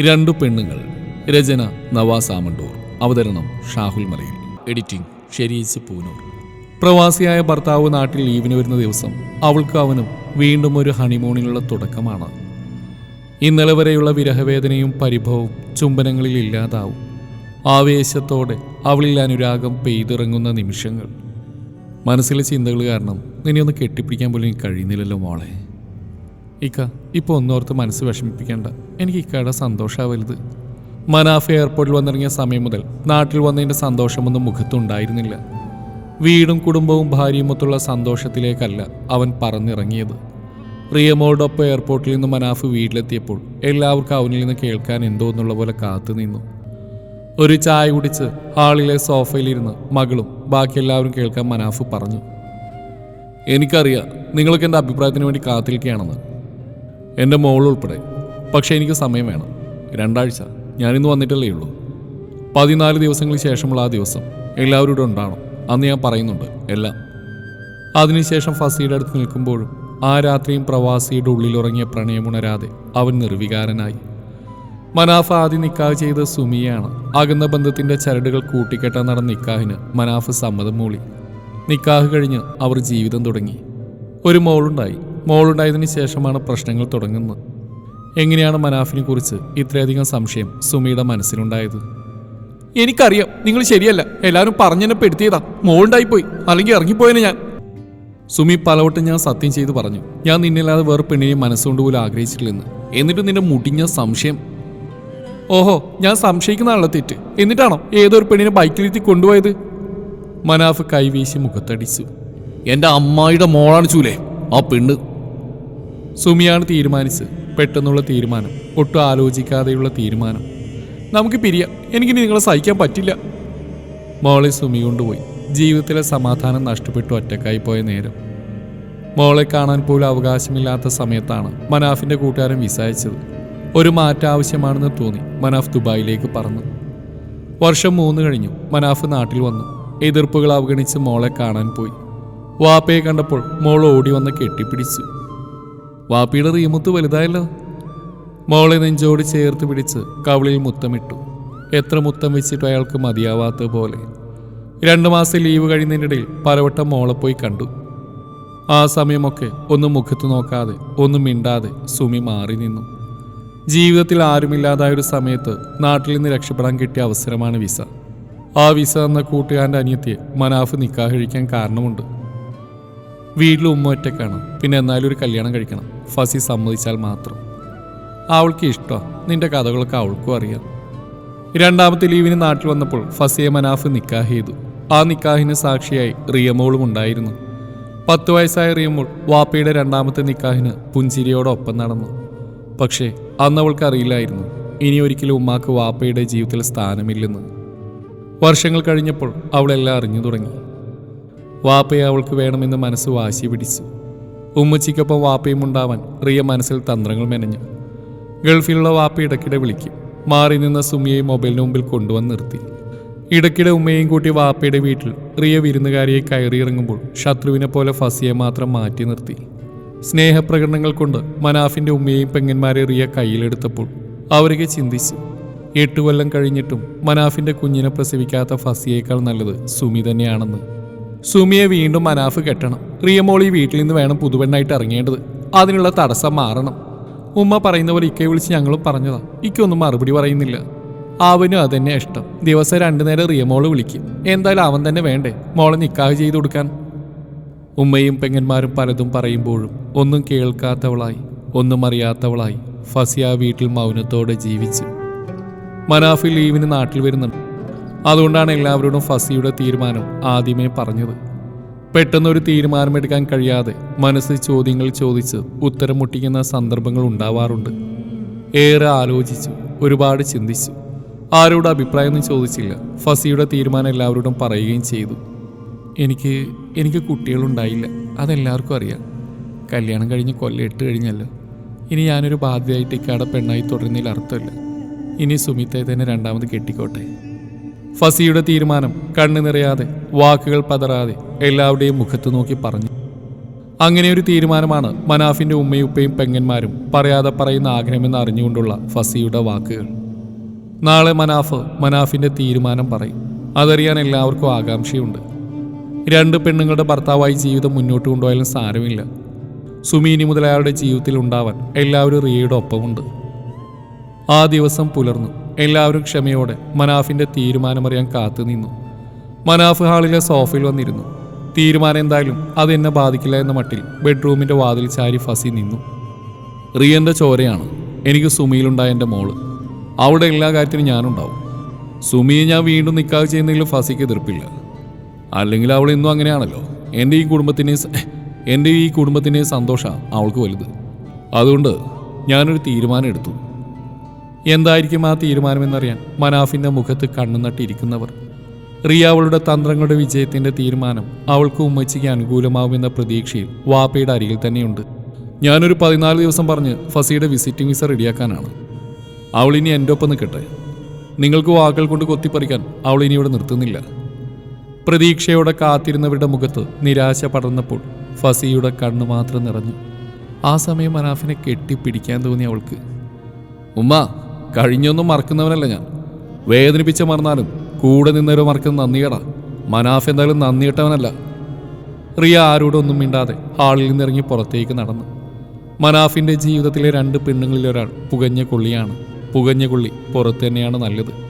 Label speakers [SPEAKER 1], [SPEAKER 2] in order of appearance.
[SPEAKER 1] രണ്ടു പെണ്ണുങ്ങൾ. രചന നവാസ് ആമണ്ടൂർ. അവതരണം ഷാഹുൽ മലയിൽ. എഡിറ്റിംഗ് ഷെരീസ് പൂനൂർ. പ്രവാസിയായ ഭർത്താവ് നാട്ടിൽ ലീവിന് വരുന്ന ദിവസം അവൾക്ക് അവനും വീണ്ടും ഒരു ഹണിമൂണിനുള്ള തുടക്കമാണ്. ഇന്നലെ വരെയുള്ള വിരഹവേദനയും പരിഭവവും ചുംബനങ്ങളിൽ ഇല്ലാതാവും. ആവേശത്തോടെ അവളിൽ അനുരാഗം പെയ്തിറങ്ങുന്ന നിമിഷങ്ങൾ. മനസ്സിലെ ചിന്തകൾ കാരണം നിന്നെ ഒന്ന് കെട്ടിപ്പിടിക്കാൻ പോലും കഴിയുന്നില്ലല്ലോ മോളെ. ഇക്ക ഇപ്പോൾ ഒന്നോർത്ത് മനസ്സ് വിഷമിപ്പിക്കേണ്ട. എനിക്ക് ഇക്കയുടെ സന്തോഷമാണ് വലുത് മനാഫ് എയർപോർട്ടിൽ വന്നിറങ്ങിയ സമയം മുതൽ നാട്ടിൽ വന്നതിന്റെ സന്തോഷമൊന്നും മുഖത്തുണ്ടായിരുന്നില്ല. വീടും കുടുംബവും ഭാര്യയുമൊത്തുള്ള സന്തോഷത്തിലേക്കല്ല അവൻ പറന്നിറങ്ങിയത്. റിയമോടൊപ്പം എയർപോർട്ടിൽ നിന്ന് മനാഫ് വീട്ടിലെത്തിയപ്പോൾ എല്ലാവർക്കും അവനിൽ നിന്ന് കേൾക്കാൻ എന്തോ എന്നുള്ള പോലെ കാത്തു നിന്നു. ഒരു ചായ കുടിച്ച് ഹാളിലെ സോഫയിലിരുന്ന് മകളും ബാക്കി എല്ലാവരും കേൾക്കാൻ മനാഫ് പറഞ്ഞു. എനിക്കറിയാം നിങ്ങൾക്ക് എന്റെ അഭിപ്രായത്തിന് വേണ്ടി കാത്തിരിക്കുകയാണെന്ന്. എന്റെ മോൾ ഉൾപ്പെടെ. പക്ഷേ എനിക്ക് സമയം വേണം. രണ്ടാഴ്ച. ഞാനിന്ന് വന്നിട്ടല്ലേ ഉള്ളൂ. പതിനാല് ദിവസങ്ങൾക്ക് ശേഷമുള്ള ആ ദിവസം എല്ലാവരും ഇവിടെ ഉണ്ടാവണം. അന്ന് ഞാൻ പറയുന്നുണ്ട് എല്ലാം. അതിനുശേഷം ഫസിയുടെ അടുത്ത് നിൽക്കുമ്പോഴും ആ രാത്രിയും പ്രവാസിയുടെ ഉള്ളിലുറങ്ങിയ പ്രണയമുണരാതെ അവൻ നിർവികാരനായി. മനാഫ ആദ്യം നിക്കാഹ് ചെയ്ത സുമിയാണ് അകന്ന ബന്ധത്തിന്റെ ചരടുകൾ കൂട്ടിക്കെട്ടാൻ നടന്ന നിക്കാഹിന് മനാഫ് സമ്മതം മൂളി. നിക്കാഹ് കഴിഞ്ഞ് അവർ ജീവിതം തുടങ്ങി. ഒരു മോളുണ്ടായി. മോളുണ്ടായതിനു ശേഷമാണ് പ്രശ്നങ്ങൾ തുടങ്ങുന്നത്. എങ്ങനെയാണ് മനാഫിനെ കുറിച്ച് ഇത്രയധികം സംശയം സുമിയുടെ മനസ്സിലുണ്ടായത്? എനിക്കറിയാം നിങ്ങൾ ശരിയല്ല. എല്ലാവരും പറഞ്ഞെന്നെ പെടുത്തിയതാ. മോളുണ്ടായിപ്പോയി. അല്ലെങ്കിൽ ഇറങ്ങിപ്പോയനെ ഞാൻ. സുമി പലവട്ടം ഞാൻ സത്യം ചെയ്ത് പറഞ്ഞു. ഞാൻ നിന്നില്ലാതെ വേറെ പെണ്ണിനെ മനസ്സുകൊണ്ട് പോലും ആഗ്രഹിച്ചിട്ടില്ലെന്ന്. എന്നിട്ട് നിന്റെ മുടിഞ്ഞ സംശയം. ഓഹോ ഞാൻ സംശയിക്കുന്നതാണല്ലോ തെറ്റ്. എന്നിട്ടാണോ ഏതൊരു പെണ്ണിനെ ബൈക്കിലെത്തി കൊണ്ടുപോയത്? മനാഫ് കൈവീശി മുഖത്തടിച്ചു. എന്റെ അമ്മായിയുടെ മോളാണ് ചൂലേ. ആ പെണ്ണ് സുമിയാണ് തീരുമാനിച്ചത് പെട്ടെന്നുള്ള തീരുമാനം ഒട്ടും ആലോചിക്കാതെയുള്ള തീരുമാനം. നമുക്ക് പിരിയാം എനിക്ക് നിങ്ങളെ സഹിക്കാൻ പറ്റില്ല. മോളെ സുമി കൊണ്ടുപോയി. ജീവിതത്തിലെ സമാധാനം നഷ്ടപ്പെട്ടു ഒറ്റക്കായി പോയ നേരം. മോളെ കാണാൻ പോലും അവകാശമില്ലാത്ത സമയത്താണ് മനാഫിന്റെ കൂട്ടുകാരൻ വിസായിച്ചത്. ഒരു മാറ്റം ആവശ്യമാണെന്ന് തോന്നി മനാഫ് ദുബായിലേക്ക് പറഞ്ഞു വർഷം മൂന്ന് കഴിഞ്ഞു മനാഫ് നാട്ടിൽ വന്നു. എതിർപ്പുകൾ അവഗണിച്ച് മോളെ കാണാൻ പോയി. വാപ്പയെ കണ്ടപ്പോൾ മോൾ ഓടി വന്ന് കെട്ടിപ്പിടിച്ചു. വാപ്പിയുടെ റീമുത്ത് വലുതായല്ലോ. മോളെ നെഞ്ചോട് ചേർത്ത് പിടിച്ച് കവിളിൽ മുത്തമിട്ടു. എത്ര മുത്തം വെച്ചിട്ട് അയാൾക്ക് മതിയാവാത്ത പോലെ. രണ്ടു മാസം ലീവ് കഴിയുന്നതിനിടയിൽ പലവട്ടം മോളെ പോയി കണ്ടു. ആ സമയമൊക്കെ ഒന്നും മുഖത്ത് നോക്കാതെ ഒന്നും മിണ്ടാതെ സുമി മാറി നിന്നു. ജീവിതത്തിൽ ആരുമില്ലാതായ ഒരു സമയത്ത് നാട്ടിൽ നിന്ന് രക്ഷപ്പെടാൻ കിട്ടിയ അവസരമാണ് വിസ. ആ വിസ എന്ന കൂട്ടുകാരന്റെ അനിയത്തിയെ മനാഫ് നിക്കാഹ് കഴിക്കാൻ കാരണമുണ്ട്. വീട്ടിൽ ഉമ്മ ഒറ്റക്കാണ്. പിന്നെ എന്നാലും ഒരു കല്യാണം കഴിക്കണം. ഫസി സമ്മതിച്ചാൽ മാത്രം. അവൾക്ക് ഇഷ്ടമാണ് നിന്റെ കഥകളൊക്കെ അവൾക്കും അറിയാം. രണ്ടാമത്തെ ലീവിന് നാട്ടിൽ വന്നപ്പോൾ ഫസിയെ മനാഫ് നിക്കാഹ് ചെയ്തു. ആ നിക്കാഹിന് സാക്ഷിയായി റിയമോളും ഉണ്ടായിരുന്നു. പത്ത് വയസ്സായ റിയമോൾ വാപ്പയുടെ രണ്ടാമത്തെ നിക്കാഹിന് പുഞ്ചിരിയോടൊപ്പം നടന്നു. പക്ഷേ അന്ന് അവൾക്ക് അറിയില്ലായിരുന്നു. ഇനി ഒരിക്കലും ഉമ്മാക്ക് വാപ്പയുടെ ജീവിതത്തിൽ സ്ഥാനമില്ലെന്ന്. വർഷങ്ങൾ കഴിഞ്ഞപ്പോൾ അവളെല്ലാം അറിഞ്ഞു തുടങ്ങി. വാപ്പയെ അവൾക്ക് വേണമെന്ന് മനസ്സ് വാശി പിടിച്ചു. ഉമ്മച്ചിക്കൊപ്പം വാപ്പയും ഉണ്ടാവാൻ റിയ മനസ്സിൽ തന്ത്രങ്ങൾ മെനഞ്ഞു. ഗൾഫിലുള്ള വാപ്പ ഇടയ്ക്കിടെ വിളിക്കും. മാറി നിന്ന സുമിയെ മൊബൈലിന് മുമ്പിൽ കൊണ്ടുവന്ന് നിർത്തി. ഇടയ്ക്കിടെ ഉമ്മയെയും കൂട്ടി വാപ്പയുടെ വീട്ടിൽ റിയ വിരുന്നുകാരിയെ കയറിയിറങ്ങുമ്പോൾ ശത്രുവിനെ പോലെ ഫസിയെ മാത്രം മാറ്റി നിർത്തി. സ്നേഹപ്രകടനങ്ങൾ കൊണ്ട് മനാഫിന്റെ ഉമ്മയെയും പെങ്ങന്മാരെ റിയ കയ്യിലെടുത്തപ്പോൾ അവരൊക്കെ ചിന്തിച്ചു. എട്ട് കൊല്ലം കഴിഞ്ഞിട്ടും മനാഫിന്റെ കുഞ്ഞിനെ പ്രസവിക്കാത്ത ഫസിയേക്കാൾ നല്ലത് സുമി തന്നെയാണെന്ന്. സുമിയെ വീണ്ടും മനാഫ് കെട്ടണം. റിയമോളി വീട്ടിൽ നിന്ന് വേണം പുതുവെണ്ണായിട്ട് ഇറങ്ങേണ്ടത്. അതിനുള്ള തടസ്സം മാറണം. ഉമ്മ പറയുന്ന പോലെ ഇക്കയെ വിളിച്ച് ഞങ്ങളും പറഞ്ഞതാ. ഇക്കൊന്നും മറുപടി പറയുന്നില്ല. അവനും അതന്നെ ഇഷ്ടം. ദിവസം രണ്ടു നേരം റിയമോൾ വിളിക്കും. എന്തായാലും അവൻ തന്നെ വേണ്ടേ? മോളെ നിക്കാഹ് ചെയ്തു കൊടുക്കാൻ. ഉമ്മയും പെങ്ങന്മാരും പലതും പറയുമ്പോഴും ഒന്നും കേൾക്കാത്തവളായി ഒന്നും അറിയാത്തവളായി ഫസിയ വീട്ടിൽ മൗനത്തോടെ ജീവിച്ചു. മനാഫി ലീവിന് നാട്ടിൽ വരുന്നുണ്ട്. അതുകൊണ്ടാണ് എല്ലാവരോടും ഫസിയുടെ തീരുമാനം ആദ്യമേ പറഞ്ഞത്. പെട്ടെന്നൊരു തീരുമാനമെടുക്കാൻ കഴിയാതെ മനസ്സിൽ ചോദ്യങ്ങൾ ചോദിച്ച് ഉത്തരം മുട്ടിക്കുന്ന സന്ദർഭങ്ങൾ ഉണ്ടാവാറുണ്ട്. ഏറെ ആലോചിച്ചു ഒരുപാട് ചിന്തിച്ചു. ആരോട് അഭിപ്രായമൊന്നും ചോദിച്ചില്ല. ഫസിയുടെ തീരുമാനം എല്ലാവരോടും പറയുകയും ചെയ്തു. എനിക്ക് എനിക്ക് കുട്ടികളുണ്ടായില്ല. അതെല്ലാവർക്കും അറിയാം. കല്യാണം കഴിഞ്ഞ് കൊല്ലം ഇട്ട് കഴിഞ്ഞല്ലോ. ഇനി ഞാനൊരു ബാധ്യതയായിട്ട് ഇക്കാടെ പെണ്ണായി തുടരുന്നതിൽ അർത്ഥമില്ല. ഇനി സുമിത്തെ തന്നെ രണ്ടാമത് കെട്ടിക്കോട്ടെ. ഫസിയുടെ തീരുമാനം കണ്ണു നിറയാതെ വാക്കുകൾ പതറാതെ എല്ലാവരുടെയും മുഖത്ത് നോക്കി പറഞ്ഞു. അങ്ങനെ ഒരു തീരുമാനമാണ് മനാഫിന്റെ ഉമ്മയും ഉപ്പയും പെങ്ങന്മാരും പറയാതെ പറയുന്ന ആഗ്രഹമെന്ന് അറിഞ്ഞുകൊണ്ടുള്ള ഫസിയുടെ വാക്കുകൾ. നാളെ മനാഫ് മനാഫിന്റെ തീരുമാനം പറയും. അതറിയാൻ എല്ലാവർക്കും ആകാംക്ഷയുണ്ട്. രണ്ട് പെണ്ണുങ്ങളുടെ ഭർത്താവായി ജീവിതം മുന്നോട്ട് കൊണ്ടുപോയാലും സാരമില്ല. സുമീനി മുതൽ അയാളുടെ ജീവിതത്തിൽ ഉണ്ടാവാൻ എല്ലാവരും റിയയുടെ ഒപ്പമുണ്ട്. ആ ദിവസം പുലർന്നു. എല്ലാവരും ക്ഷമയോടെ മനാഫിന്റെ തീരുമാനമറിയാൻ കാത്തു നിന്നു. മനാഫ് ഹാളിലെ സോഫയിൽ വന്നിരുന്നു. തീരുമാനം എന്തായാലും എന്നെ ബാധിക്കില്ല എന്ന മട്ടിൽ ബെഡ്റൂമിന്റെ വാതിൽ ചാരി ഫസി നിന്നു. റിയന്റെ ചോരയാണ് എനിക്ക് സുമിയിലുണ്ടായ എന്റെ മോൾ. അവിടെ എല്ലാ കാര്യത്തിനും ഞാനുണ്ടാവും. സുമിയെ ഞാൻ വീണ്ടും നിക്കാതെ ചെയ്യുന്നതിൽ ഫസിക്ക് എതിർപ്പില്ല. അല്ലെങ്കിൽ അവൾ ഇന്നും അങ്ങനെയാണല്ലോ. എന്റെ ഈ കുടുംബത്തിനെ എന്റെ ഈ കുടുംബത്തിന്റെ സന്തോഷമാണ് അവൾക്ക് വലുത്. അതുകൊണ്ട് ഞാനൊരു തീരുമാനം എടുത്തു. എന്തായിരിക്കും ആ തീരുമാനമെന്നറിയാൻ മനാഫിന്റെ മുഖത്ത് കണ്ണു നട്ടിരിക്കുന്നവർ. റിയ അവളുടെ തന്ത്രങ്ങളുടെ വിജയത്തിന്റെ തീരുമാനം അവൾക്ക് ഉമ്മച്ചിക്ക് അനുകൂലമാവുമെന്ന പ്രതീക്ഷയിൽ വാപ്പയുടെ അരികിൽ തന്നെയുണ്ട്. ഞാനൊരു പതിനാല് ദിവസം പറഞ്ഞ് ഫസിയുടെ വിസിറ്റിംഗ് വിസ റെഡിയാക്കാനാണ്. അവൾ ഇനി എന്റെ ഒപ്പം നിൽക്കട്ടെ. നിങ്ങൾക്ക് വാക്കുകൾ കൊണ്ട് കൊത്തിപ്പറിക്കാൻ അവൾ ഇനി ഇവിടെ നിർത്തുന്നില്ല. പ്രതീക്ഷയോടെ കാത്തിരുന്നവരുടെ മുഖത്ത് നിരാശ പടർന്നപ്പോൾ ഫസിയുടെ കണ്ണു മാത്രം നിറഞ്ഞു. ആ സമയം മനാഫിനെ കെട്ടിപ്പിടിക്കാൻ തോന്നി അവൾക്ക്. ഉമ്മ കഴിഞ്ഞൊന്നും മറക്കുന്നവനല്ല ഞാൻ. വേദനിപ്പിച്ച മറന്നാലും കൂടെ നിന്നവരെ മറക്കുന്ന നന്ദിയടാ മനാഫ് എന്തായാലും നന്ദിയിട്ടവനല്ല റിയ ആരോടൊന്നും മിണ്ടാതെ ഹാളിൽ നിന്നിറങ്ങി പുറത്തേക്ക് നടന്നു. മനാഫിന്റെ ജീവിതത്തിലെ രണ്ട് പെണ്ണുങ്ങളിൽ ഒരാൾ പുകഞ്ഞ കൊള്ളിയാണ്. പുകഞ്ഞ കൊള്ളി പുറത്തു തന്നെയാണ് നല്ലത്.